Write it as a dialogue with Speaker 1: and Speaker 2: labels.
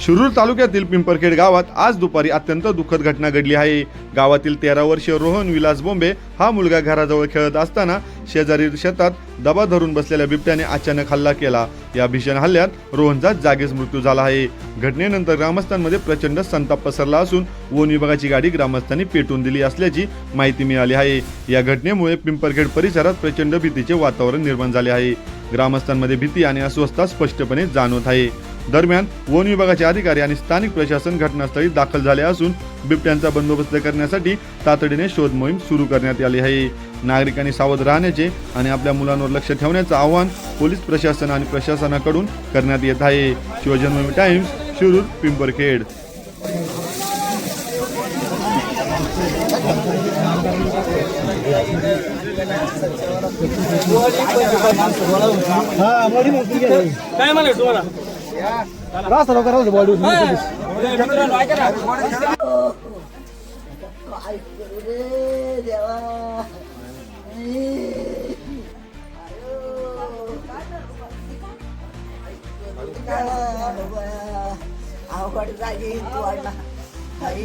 Speaker 1: शिरूर तालुक्यातील पिंपरखेड गावात आज दुपारी अत्यंत दुःखद घटना घडली आहे. गावातील तेरा वर्षीय रोहन विलास बोंबे हा मुलगा घराजवळ खेळत असताना शेजारी शेतात दबा धरून बसलेल्या बिबट्याने अचानक हल्ला केला. या भीषण हल्ल्यात रोहनचा जागीच मृत्यू झाला आहे. घटनेनंतर ग्रामस्थांमध्ये प्रचंड संताप पसरला असून वन विभागाची गाडी ग्रामस्थांनी पेटून दिली असल्याची माहिती मिळाली आहे. या घटनेमुळे पिंपरखेड परिसरात प्रचंड भीतीचे वातावरण निर्माण झाले आहे. ग्रामस्थांमध्ये भीती आणि अस्वस्थता स्पष्टपणे जाणवत आहे. दरम्यान वन विभागाचे अधिकारी आणि स्थानिक प्रशासन घटनास्थळी दाखल झाले असून बिबट्यांचा बंदोबस्त करण्यासाठी तातडीने शोध मोहीम सुरू करण्यात आली आहे. नागरिकांनी सावध राहण्याचे आणि आपल्या मुलांवर लक्ष ठेवण्याचं आवाहन पोलीस प्रशासन आणि प्रशासनाकडून करण्यात येत आहे. शिवजन्मभूमी टाइम्स शिरूर पिंपरखेड.
Speaker 2: काय म्हणा तुम्हाला?
Speaker 3: रास्ता लवकर राहू बॉडी
Speaker 2: मित्रांनो ऐका
Speaker 4: काय करू रे देवा अवघड जागी तू आणला आई